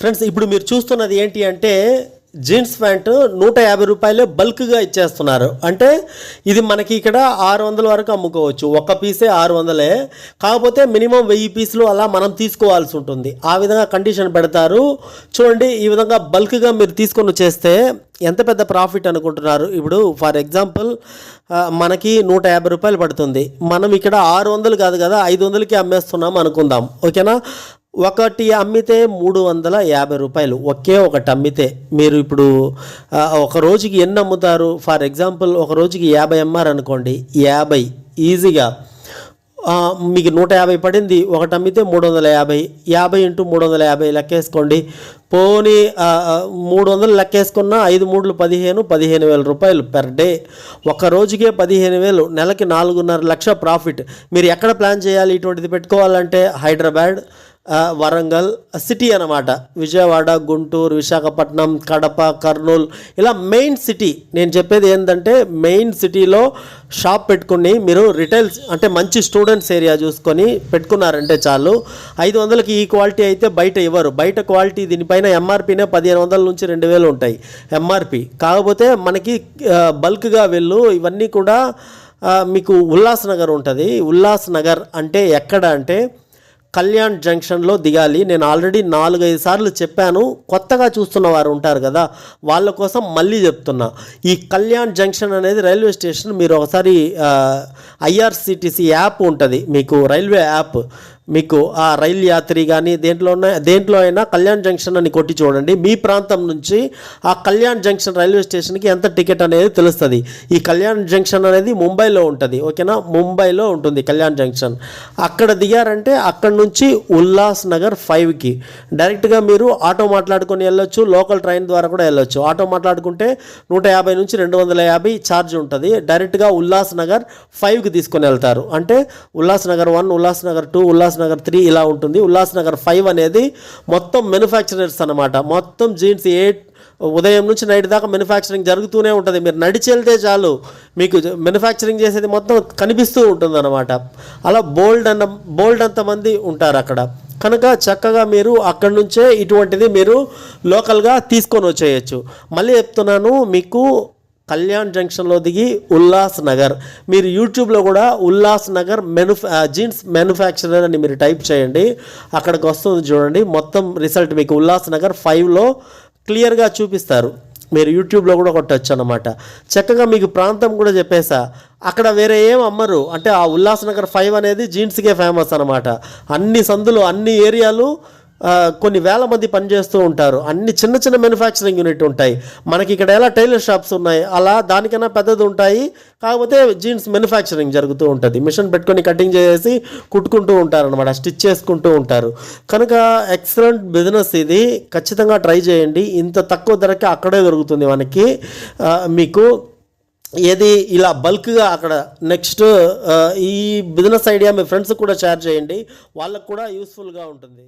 Friends ఇప్పుడు మీరు చూస్తున్నది ఏంటి అంటే జీన్స్ ప్యాంటు నూట యాభై రూపాయలే బల్క్గా ఇచ్చేస్తున్నారు. అంటే ఇది మనకి ఇక్కడ ఆరు వందల వరకు అమ్ముకోవచ్చు. ఒక పీసే ఆరు వందలే. కాకపోతే మినిమం వెయ్యి పీసులు అలా మనం తీసుకోవాల్సి ఉంటుంది. ఆ విధంగా కండిషన్ పెడతారు. చూడండి ఈ విధంగా బల్క్గా మీరు తీసుకొని చేస్తే ఎంత పెద్ద ప్రాఫిట్ అనుకుంటున్నారు? ఇప్పుడు ఫర్ ఎగ్జాంపుల్ మనకి నూట యాభై రూపాయలు పడుతుంది. మనం ఇక్కడ ఆరు వందలు కాదు కదా ఐదు వందలకి అమ్మేస్తున్నాం అనుకుందాం. ఓకేనా? ఒకటి అమ్మితే మూడు వందల యాభై రూపాయలు. ఒకే ఒకటి అమ్మితే మీరు ఇప్పుడు ఒక రోజుకి ఎన్ని అమ్ముతారు? ఫర్ ఎగ్జాంపుల్ ఒక రోజుకి యాభై అమ్మారు అనుకోండి. యాభై ఈజీగా. మీకు నూట యాభై పడింది. ఒకటి అమ్మితే మూడు వందల యాభై. యాభై ఇంటూ మూడు వందల యాభై లెక్కేసుకోండి. పోనీ మూడు వందలు లెక్కేసుకున్న ఐదు మూడులు పదిహేను పదిహేను వేల రూపాయలు పెర్ డే ఒక రోజుకే పదిహేను వేలు నెలకి నాలుగున్నర లక్ష ప్రాఫిట్. మీరు ఎక్కడ ప్లాన్ చేయాలి ఇటువంటిది పెట్టుకోవాలంటే హైదరాబాద్ వరంగల్ సిటీ అన్నమాట. విజయవాడ గుంటూరు విశాఖపట్నం కడప కర్నూలు. ఇలా మెయిన్ సిటీ నేను చెప్పేది ఏంటంటే మెయిన్ సిటీలో షాప్ పెట్టుకుని మీరు రిటైల్స్ అంటే మంచి స్టూడెంట్స్ ఏరియా చూసుకొని పెట్టుకున్నారంటే చాలు. ఐదు వందలకి ఈ క్వాలిటీ అయితే బయట ఇవ్వరు. బయట క్వాలిటీ దీనిపైన ఎంఆర్పీనే పదిహేను వందల నుంచి రెండు వేలు ఉంటాయి. ఎంఆర్పి కాకపోతే మనకి బల్క్గా వెళ్ళు ఇవన్నీ కూడా మీకు ఉల్లాస్ నగర్ ఉంటుంది. ఉల్లాస్ నగర్ అంటే ఎక్కడ అంటే కళ్యాణ్ జంక్షన్లో దిగాలి. నేను ఆల్రెడీ నాలుగైదు సార్లు చెప్పాను. కొత్తగా చూస్తున్న వారు ఉంటారు కదా వాళ్ళ కోసం మళ్ళీ చెప్తున్నా. ఈ కళ్యాణ్ జంక్షన్ అనేది రైల్వే స్టేషన్ మీరు ఒకసారి ఐఆర్సిటిసి యాప్ ఉంటుంది. మీకు రైల్వే యాప్ మీకు ఆ రైలు యాత్రి కానీ దేంట్లో ఉన్న దేంట్లో అయినా కళ్యాణ్ జంక్షన్ అని కొట్టి చూడండి. మీ ప్రాంతం నుంచి ఆ కళ్యాణ్ జంక్షన్ రైల్వే స్టేషన్కి ఎంత టికెట్ అనేది తెలుస్తుంది. ఈ కళ్యాణ్ జంక్షన్ అనేది ముంబైలో ఉంటుంది. ఓకేనా? ముంబైలో ఉంటుంది కళ్యాణ్ జంక్షన్. అక్కడ దిగారంటే అక్కడ నుంచి ఉల్లాస్ నగర్ ఫైవ్కి. డైరెక్ట్గా మీరు ఆటో మాట్లాడుకొని వెళ్ళొచ్చు లోకల్ ట్రైన్ ద్వారా కూడా వెళ్ళొచ్చు. ఆటో మాట్లాడుకుంటే నూట యాభై నుంచి రెండు వందల యాభై ఛార్జ్ ఉంటుంది. డైరెక్ట్గా ఉల్లాస్ నగర్ ఫైవ్కి తీసుకొని వెళ్తారు. అంటే Ulhas Nagar one Ulhas Nagar two Ulhas Nagar three ఇలా ఉంటుంది. ఉల్లాస్నగర్ ఫైవ్ అనేది మొత్తం మ్యానుఫ్యాక్చరర్స్ అన్నమాట. మొత్తం జీన్స్ ఏ ఉదయం నుంచి నైట్ దాకా మ్యానుఫ్యాక్చరింగ్ జరుగుతూనే ఉంటుంది. మీరు నడిచి వెళ్తే చాలు మీకు మ్యానుఫ్యాక్చరింగ్ చేసేది మొత్తం కనిపిస్తూ ఉంటుంది అనమాట అలా బోల్డ్ అన్న బోల్డ్ అంతమంది ఉంటారు అక్కడ. కనుక చక్కగా మీరు అక్కడి నుంచే ఇటువంటిది మీరు లోకల్గా తీసుకొని వచ్చేయచ్చు. మళ్ళీ చెప్తున్నాను మీకు కళ్యాణ్ జంక్షన్లో దిగి ఉల్లాస్ నగర్. మీరు యూట్యూబ్లో కూడా ఉల్లాస్ నగర్ మెనుఫ్యా జీన్స్ మ్యానుఫ్యాక్చరర్ అని మీరు టైప్ చేయండి. అక్కడికి వస్తుంది చూడండి. మొత్తం రిజల్ట్ మీకు ఉల్లాస్ నగర్ ఫైవ్లో క్లియర్గా చూపిస్తారు. మీరు యూట్యూబ్లో కూడా కొట్టచ్చు అనమాట చక్కగా మీకు ప్రాంతం కూడా చెప్పేసా. అక్కడ వేరే ఏం అమ్మరు. అంటే ఆ ఉల్లాస్ నగర్ ఫైవ్ అనేది జీన్స్కే ఫేమస్ అనమాట అన్ని సందులు అన్ని ఏరియాలు కొన్ని వేల మంది పనిచేస్తూ ఉంటారు. అన్ని చిన్న చిన్న మ్యానుఫ్యాక్చరింగ్ యూనిట్ ఉంటాయి. మనకి ఇక్కడ ఎలా టైలర్ షాప్స్ ఉన్నాయి అలా దానికన్నా పెద్దది ఉంటాయి. కాకపోతే జీన్స్ మ్యానుఫ్యాక్చరింగ్ జరుగుతూ ఉంటుంది. మిషన్ పెట్టుకొని కటింగ్ చేసి కుట్టుకుంటూ ఉంటారు అనమాట స్టిచ్ చేసుకుంటూ ఉంటారు. కనుక ఎక్సలెంట్ బిజినెస్ ఇది. ఖచ్చితంగా ట్రై చేయండి. ఇంత తక్కువ ధరకే అక్కడే దొరుకుతుంది మనకి. మీకు ఏది ఇలా బల్క్గా అక్కడ నెక్స్ట్ ఈ బిజినెస్ ఐడియా మీ ఫ్రెండ్స్ కూడా షేర్ చేయండి. వాళ్ళకు కూడా యూస్ఫుల్గా ఉంటుంది.